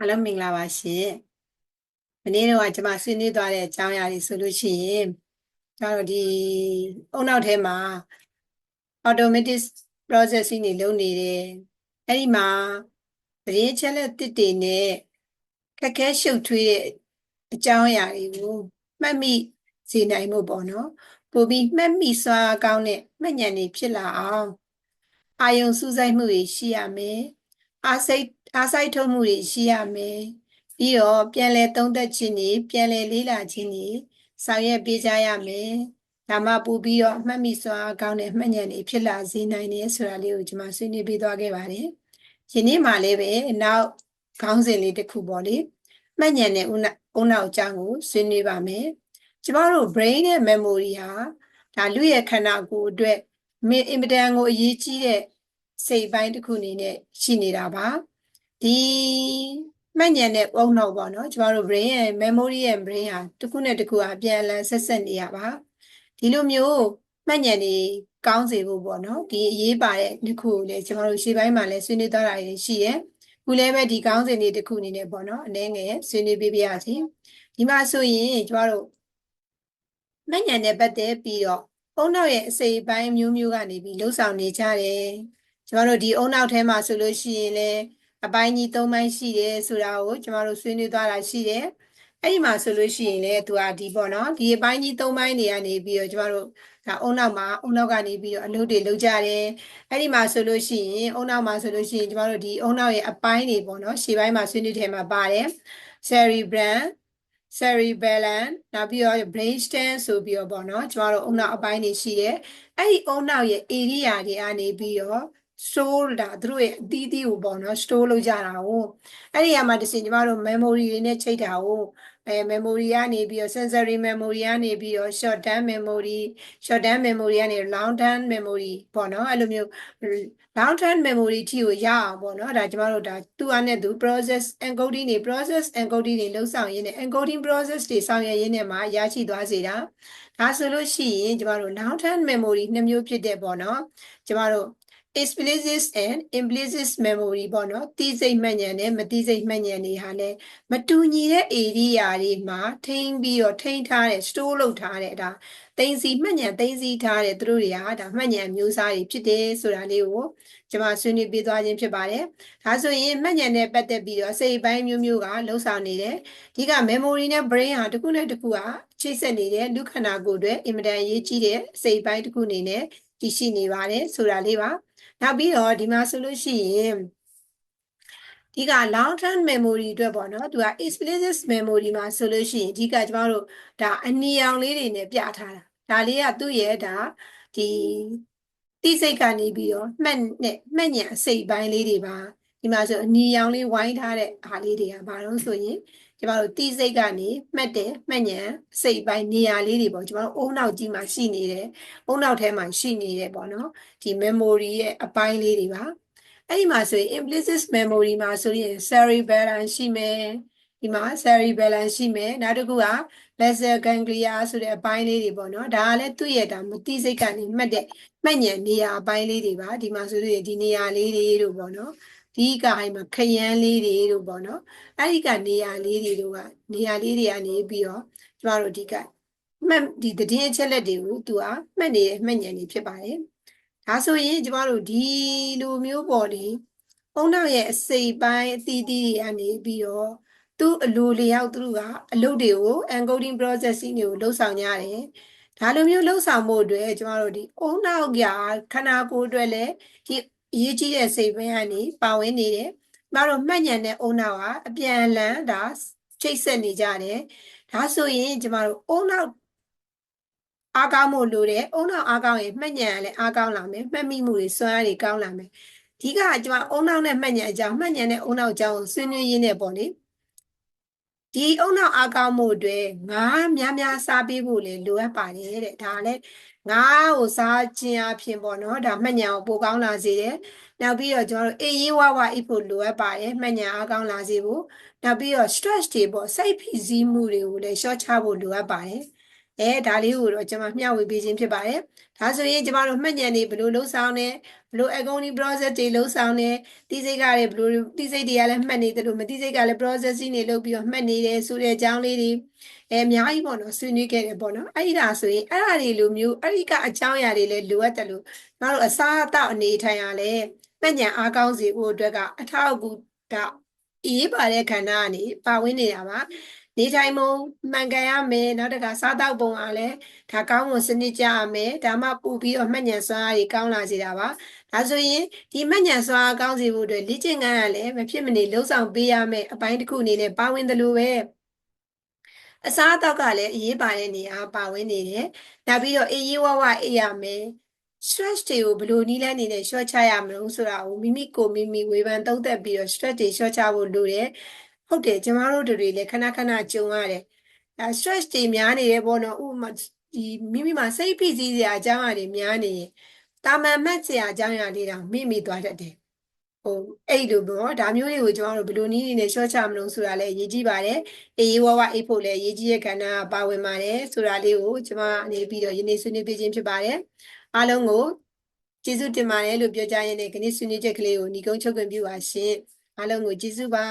အားလုံးမင်္ဂလာပါရှင်။မနေ့တော့ကျွန်မဆွေးနွေးသွားတဲ့အကြောင်းအရာတွေဆိုလို့ရှိရင်ကျွန်တော်ဒီအုံနောက်ထဲမှာ automatic processing တွေလုပ်နေတယ်။အဲ့ဒီမှာသတင်းချက်လက်တစ်တွေနဲ့ခက်ခဲရှုပ်ထွေးတဲ့အကြောင်းအရာတွေကိုမှတ်မိစေနိုင်မှုပေါ့နော်။ပိုပြီးမှတ်မိစွာကောင်းတဲ့မှတ်ဉာဏ်တွေဖြစ်လာအောင်အာယုံစူးစိုက်မှုတွေရှိရမယ်။အားစိတ် အားစိုက်ထုတ်မှုတွေရှိရမယ်ပြီးတော့ပြန်လည်သုံးသပ်ခြင်းတွေပြန်လည်လေ့လာခြင်းတွေဆောင်ရွက်ပေးကြရမယ်ဒါမှပို့ပြီးတော့အမှတ်မိစွာကောင်းတဲ့မှတ်ဉာဏ်တွေဖြစ်လာစေနိုင်တယ်ဆိုတာလေးကိုကျွန်မဆွေးနွေးပေးသွားခဲ့ပါတယ်ယနေ့မှလည်းပဲနောက်ခေါင်းစဉ်လေးတစ်ခုပေါ့လေမှတ်ဉာဏ်နဲ့ဦးနောက်အကြောင်းကိုဆွေးနွေးပါမယ်ကျမတို့ brain နဲ့ memory ဟာဒါလူရဲ့ခန္ဓာကိုယ်အတွက်အင်မတန်ကိုအရေးကြီးတဲ့စိတ်ပိုင်းတစ်ခုအနေနဲ့ရှိနေတာပါ ဒီမှတ်ဉာဏ်နဲ့ပုံတော့ပေါ့နော်ကျမတို့ brain ရဲ့ memory ရဲ့ brain ဟာတစ်ခုနဲ့တစ်ခုအပြန်အလှန်ဆက်ဆက်နေရပါဒီလိုမျိုးမှတ်ဉာဏ်တွေကောင်းစေဖို့ပေါ့နော်ဒီအရေးပါတဲ့တစ်ခုကိုလည်းကျမတို့ရှေ့ပိုင်းမှာလည်းဆွေးနွေးသွားတာတွေရှိရဲခုလည်းပဲဒီကောင်းစဉ်တွေတစ်ခုအနေနဲ့ပေါ့နော်အနေငယ်ဆွေးနွေးပေးပြရစီဒီမှာဆိုရင်ကျမတို့မှတ်ဉာဏ်နဲ့ပတ်သက်ပြီးတော့အုံနောက်ရဲ့အစိပ်ပိုင်းမျိုးမျိုးကနေပြီးလှုပ်ဆောင်နေကြတယ်ကျမတို့ဒီအုံနောက်ထဲမှာဆိုလို့ရှိရင်လည်း အပိုင်းကြီး၃ပိုင်းရှိတယ်ဆိုတာကိုကျမတို့ဆွေးနွေးသွားတာရှိတယ်အဲ့ဒီမှာဆိုလို့ရှိရင်လည်းသူကဒီပေါ့နော်ဒီအပိုင်းကြီး၃ပိုင်းတွေကနေပြီးတော့ကျမတို့ဒါအုံနောက်မှာအုံနောက်ကနေပြီးတော့အလုပ်တွေလုပ်ကြတယ်အဲ့ဒီမှာဆိုလို့ရှိရင်အုံနောက်မှာဆိုလို့ရှိရင်ကျမတို့ဒီအုံနောက်ရဲ့အပိုင်းတွေပေါ့နော်ရှေ့ပိုင်းမှာဆွေးနွေးထဲမှာပါတယ် cerebrum cerebellum နောက်ပြီးတော့ brainstem ဆိုပြီးတော့ပေါ့နော်ကျမတို့အုံနောက်အပိုင်းတွေရှိတယ်အဲ့ဒီအုံနောက်ရဲ့ area တွေကနေပြီးတော့ store တာသူတို့ရဲ့အသီးသီးကိုပေါ့နော် store လုပ်ကြတာကိုအဲ့ဒီအမှာတစ်စင်ကျမတို့ memory တွေနဲ့ချိန်တာကိုအဲ memory ကနေပြီးတော့ sensory memory ကနေပြီးတော့ short term memory short term memory ကနေ long term memory ပေါ့နော်အဲ့လိုမျိုး long term memory ထိကိုရအောင်ပေါ့နော်ဒါကျမတို့ဒါသူ့အနေနဲ့သူ process encoding တွေ process encoding တွေလှုပ်ဆောင်ရင်းနဲ့ encoding process တွေဆောင်ရွက်ရင်းနဲ့မှရရှိသွားစေတာဒါဆိုလို့ရှိရင်ကျမတို့ long term memory နှစ်မျိုးဖြစ်တဲ့ပေါ့နော်ကျမတို့ explicit and implicit memory ပေါ့နော်သိစိတ်မှတ်ဉာဏ်နဲ့မသိစိတ်မှတ်ဉာဏ်တွေဟာလည်းမတူညီတဲ့ area တွေမှာထိန်းပြီးတော့ထိန်းထားတဲ့ store လုပ်ထားတဲ့ဒါသိသိမှတ်ဉာဏ်သိသိထားတဲ့သူတို့တွေကဒါမှတ်ဉာဏ်မျိုးစားတွေဖြစ်တယ်ဆိုတာလေးကိုကျွန်မဆွေးနွေးပေးသွားခြင်းဖြစ်ပါတယ်။ဒါဆိုရင်မှတ်ဉာဏ်နဲ့ပတ်သက်ပြီးတော့စိတ်ပိုင်းမျိုးမျိုးကလှုပ်ဆောင်နေတယ်။ဒီက memory နဲ့ brain ဟာတစ်ခုနဲ့တစ်ခုဟာချိတ်ဆက်နေတဲ့လူခန္ဓာကိုယ်အတွက်အင်မတန်အရေးကြီးတဲ့စိတ်ပိုင်းတစ်ခုအနေနဲ့ တည်ရှိနေပါတယ်ဆိုတာလေးပါ။နောက်ပြီးတော့ဒီမှာဆိုလို့ရှိရင်ဒီက long term memory အတွက်ပေါ့နော်သူက explicit memory မှာဆိုလို့ရှိရင်အဓိကကျမတို့ဒါအနီရောင်လေးတွေနဲ့ပြထားတာဒါလေးကသူ့ရဲ့ဒါဒီတိစိတ်ကနေပြီးတော့မှတ်နဲ့မှတ်ညံအစိတ်ပိုင်းလေးတွေပါဒီမှာဆိုအနီရောင်လေးဝိုင်းထားတဲ့အားလေးတွေကဘာလို့ဆိုရင် ကျမတို့တိစိတ်ကနေမှတ်တယ်မှတ်ညံစိတ်ပိုင်းနေရာလေးတွေပေါ့ကျမတို့အုံနောက်ကြီးမှာရှိနေတယ်အုံနောက်ထဲမှာရှိနေတယ်ပေါ့နော်ဒီ memory ရဲ့အပိုင်းလေးတွေပါအဲ့ဒီမှာဆိုရင် implicit memory မှာဆိုရင် cerebellum ရှိမယ်ဒီမှာ cerebellum ရှိမယ်နောက်တစ်ခုက basal ganglia ဆိုတဲ့အပိုင်းလေးတွေပေါ့နော်ဒါကလည်းသူ့ရဲ့ဒါမတိစိတ်ကနေမှတ်တဲ့မှတ်ဉဏ်နေရာအပိုင်းလေးတွေပါဒီမှာဆိုရင်ဒီနေရာလေးတွေတို့ပေါ့နော် ဒီကအိမ်မှာခရမ်းလေးတွေတို့ပေါ့နော်အဲ့ဒီကနေရာလေးတွေတို့ကနေရာလေးတွေကနေပြီးတော့ကျမတို့ဒီကမှတ်ဒီတည်င်းအချက်လက်တွေကိုသူကမှတ်နေတဲ့မှတ်ဉာဏ်တွေဖြစ်ပါတယ်ဒါဆိုရင်ကျမတို့ဒီလိုမျိုးပေါ်လေအုံနောက်ရဲ့အစိပ်ပိုင်းအသီးသီးတွေကနေပြီးတော့သူ့အလိုလျောက်သူကအလုပ်တွေကို encoding processing တွေကိုလှုပ်ဆောင်ကြတယ်ဒါလိုမျိုးလှုပ်ဆောင်မှုအတွက်ကျမတို့ဒီအုံနောက်ကခန္ဓာကိုယ်အတွက်လည်းဒီ အရေးကြီးတဲ့စိတ်ပိုင်းကနေပါဝင်နေတယ်။ကျမတို့မှတ်ဉာဏ်နဲ့အုံနောက်ကအပြန်အလှန်ဒါချိတ်ဆက်နေကြတယ်။ဒါဆိုရင်ကျမတို့အုံနောက်အားကောင်းမှုလိုတယ်။အုံနောက်အားကောင်းရင်မှတ်ဉာဏ်ကလည်းအားကောင်းလာမယ်။မှတ်မိမှုတွေစွမ်းအားတွေကောင်းလာမယ်။ဒီကကျမအုံနောက်နဲ့မှတ်ဉာဏ်အကြောင်းမှတ်ဉာဏ်နဲ့အုံနောက်အကြောင်းကိုဆွေးနွေးရင်းနဲ့ပေါ့လေ။ဒီအုံနောက်အားကောင်းမှုတွေငါးများများစားပေးဖို့လေလိုအပ်ပါတယ်တဲ့ဒါလည်း ငါးကိုစားခြင်းအဖြစ်ပေါ့နော်ဒါမှတ်ဉာဏ်ကိုပိုကောင်းလာစေတယ်နောက်ပြီးတော့ကျွန်တော်တို့အေးရေးဝဝအိပ်ဖို့လိုအပ်ပါတယ်မှတ်ဉာဏ်အားကောင်းလာစေဖို့နောက်ပြီးတော့ stress တွေပေါ့စိတ်ဖိစီးမှုတွေကိုလည်းရှော့ချဖို့လိုအပ်ပါတယ် အဲဒါလေးကိုတော့ကျွန်မမျှဝေပေးခြင်းဖြစ်ပါတယ်ဒါဆိုရင်ကျမတို့မှတ်ဉာဏ်တွေဘယ်လိုလှုပ်ဆောင်လဲဘယ်လို accounting process တွေလှုပ်ဆောင်လဲတိစိတ်ကလည်းဘယ်လိုတိစိတ်တွေကလည်းမှတ်နေတယ်လို့မတိစိတ်ကလည်း processing တွေလုပ်ပြီးတော့မှတ်နေတယ်ဆိုတဲ့အကြောင်းလေးတွေအဲအများကြီးပေါ့နော်ဆွေးနွေးခဲ့တယ်ပေါ့နော်အဲ့ဒီဒါဆိုရင်အဲ့ဒါတွေလိုမျိုးအဲ့ဒီကအကြောင်းအရာတွေလည်းလိုအပ်တယ်လို့ငါတို့အစားအသောက်အနေထိုင်ရလဲမှတ်ဉာဏ်အားကောင်းစေဖို့အတွက်ကအထောက်အကူကအရေးပါတဲ့ခန္ဓာကနေပါဝင်နေတာပါ နေထိုင်မှုမှန်ကန်ရမယ်နောက်တစ်ခါစားတောက်ပုံအားလည်းဒါကောင်းမွန်စနစ်ကြရမယ်ဒါမှပူပြီးတော့မှတ်ဉာဏ်စွမ်းအားကြီးကောင်းလာစေတာပါဒါဆိုရင်ဒီမှတ်ဉာဏ်စွမ်းအားကောင်းစေဖို့အတွက်လေ့ကျင့်ခန်းရလည်းမဖြစ်မနေလှုပ်ဆောင်ပေးရမယ်အပိုင်းတစ်ခုအနေနဲ့ပါဝင်တယ်လို့ပဲအစားအသောက်ကလည်းအရေးပါတဲ့နေရာပါဝင်နေတယ်နောက်ပြီးတော့အေးရေးဝဝအေးရမယ် stress တွေကိုဘယ်လိုနည်းလမ်းနေနဲ့ short ချရမလို့ဆိုတာကိုမိမိကိုယ်မိမိဝေဖန်သုံးသပ်ပြီးတော့ stress တွေ short ချဖို့လိုတယ် ဟုတ်တယ်ကျမတို့တို့တွေလည်းခဏခဏကြုံရတယ်အဲ stress တွေများနေတယ်ပေါ့နော်ဥပမာဒီမိမိမှာစိတ်ဖိစီးစရာအကြောင်းအရာတွေများနေရင်တာမန်မှတ်စရာအကြောင်းအရာတွေတောင်မိမိသွားတတ်တယ်ဟိုအဲ့လိုပေါ့ဒါမျိုးတွေကိုကျမတို့ဘယ်လိုနည်းနေနဲ့ short ချမလို့ဆိုတာလည်းအရေးကြီးပါတယ်အေးဝဝအိတ်ဖို့လည်းအရေးကြီးတဲ့ကဏ္ဍပါဝင်ပါတယ်ဆိုတာလေးကိုကျမအနေပြီးတော့ယနေ့ဆွေးနွေးပေးခြင်းဖြစ်ပါတယ်အားလုံးကိုကျေးဇူးတင်ပါတယ်လို့ပြောကြရင်းနဲ့ခဏဆွေးနွေးချက်ကလေးကိုညီကုန်းချုပ်ခွင့်ပြုပါရှင်အားလုံးကိုကျေးဇူးပါ